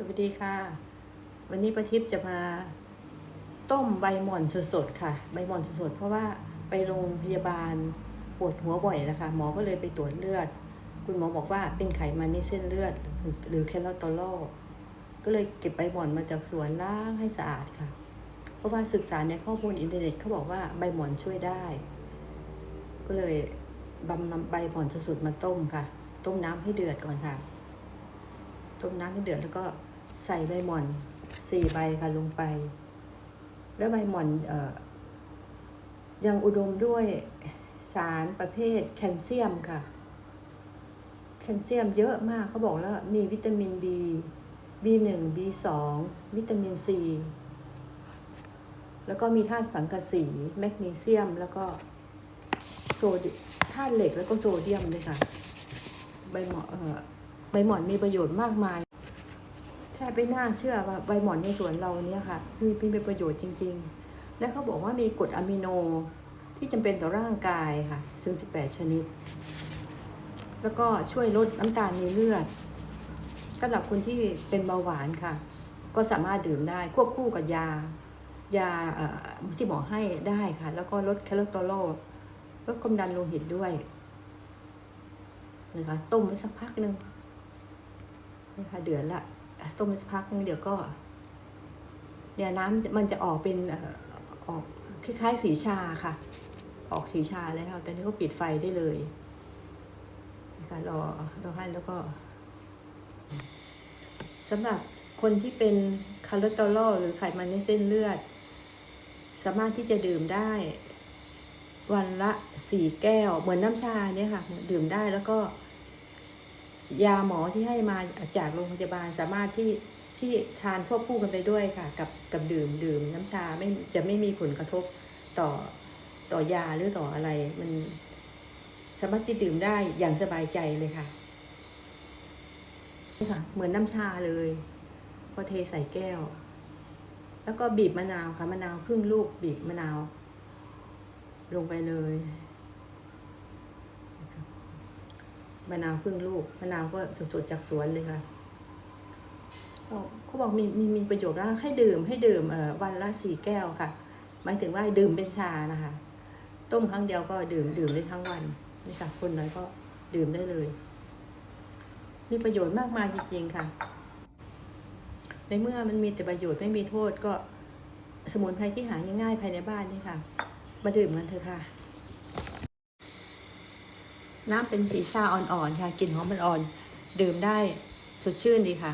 สวัสดีค่ะ วันนี้ประทิพย์จะมาต้มใบหม่อนสดๆค่ะ ใบหม่อนสดๆเพราะว่าไปโรงพยาบาลปวดหัวบ่อยนะคะ หมอก็เลยไปตรวจเลือด คุณหมอบอกว่าเป็นไขมันในเส้นเลือด หรือแคลอตอลอก็เลยเก็บใบหม่อนมาจากสวนล้างให้สะอาดค่ะ เพราะว่าศึกษาในข้อมูลอินเทอร์เน็ตเขาบอกว่าใบหม่อนช่วยได้ ก็เลยบำนำใบหม่อนสดๆมาต้มค่ะ ต้มน้ำให้เดือดก่อนค่ะ ต้มน้ำให้เดือดแล้วก็ ใส่ใบหม่อนสี่ใบค่ะลงไป แล้วใบหม่อนออยังอุดมด้วยสารประเภทแคลเซียมค่ะ แคลเซียมเยอะมากเขาบอกแล้วมีวิตามิน B B1 B2 วิตามิน C แล้วก็มีธาตุสังกะสี แมกนีเซียม แล้วก็โซดธาตุเหล็กแล้วก็โซเดียมด้วยค่ะ ใบหมอนเอ่อใบหมอนมีประโยชน์มากมาย แทบไม่น่าเชื่อว่าใบหมอนในสวนเราเนี่ยค่ะมีมีประโยชน์จริง ๆ และเขาบอกว่ามีกรดอะมิโนที่จำเป็นต่อร่างกายค่ะถึง18 ชนิด แล้วก็ช่วยลดน้ำตาลในเลือดสำหรับคนที่เป็นเบาหวานค่ะ ก็สามารถดื่มได้ควบคู่กับยายาที่หมอให้ได้ค่ะ แล้วก็ลดคอเลสเตอรอลลดความดันโลหิตด้วยนะคะต้มไว้สักพักหนึ่งนี่ค่ะเดือดละ ต้มไว้สักพักนึงเดี๋ยวก็ เดี๋ยวน้ำมันจะมันจะออกเป็นออออกคล้ายๆสีชาค่ะ ออกสีชาแล้วแต่นี้ก็ปิดไฟได้เลยนะคะรอรอให้แล้วก็สำหรับคนที่เป็นคอเลสเตอรอลหรือไขมันในเส้นเลือด สามารถที่จะดื่มได้ วันละสี่แก้ว เหมือนน้ำชาเนี่ยค่ะ ดื่มได้แล้วก็ ยาหมอที่ให้มาจากโรงพยาบาลสามารถที่ที่ทานควบคู่กันไปด้วยค่ะ กับกับดื่มดื่มน้ำชาไม่จะไม่มีผลกระทบต่อต่อยาหรือต่ออะไร มันสามารถที่ดื่มได้อย่างสบายใจเลยค่ะนี่ค่ะ เหมือนน้ำชาเลยพอเทใส่แก้ว แล้วก็บีบมะนาวค่ะมะนาวครึ่งลูกบีบมะนาว ลงไปเลย มะนาวครึ่งลูกมะนาวก็สดๆจากสวนเลยค่ะเขาเขาบอกมีมีมีประโยชน์ว่าให้ดื่มให้ดื่มเอ่อวันละสี่แก้วค่ะ หมายถึงว่าดื่มเป็นชานะคะ ต้มครั้งเดียวก็ดื่มดื่มได้ทั้งวันนี่ค่ะ คนน้อยก็ดื่มได้เลย มีประโยชน์มากมายจริงๆค่ะ ในเมื่อมันมีแต่ประโยชน์ไม่มีโทษก็สมุนไพรที่หาง่ายๆภายในบ้านนี่ค่ะ มาดื่มกันเถอะค่ะ น้ำเป็นสีชาอ่อนๆค่ะกลิ่นหอมอ่อน ดื่มได้สดชื่นดีค่ะ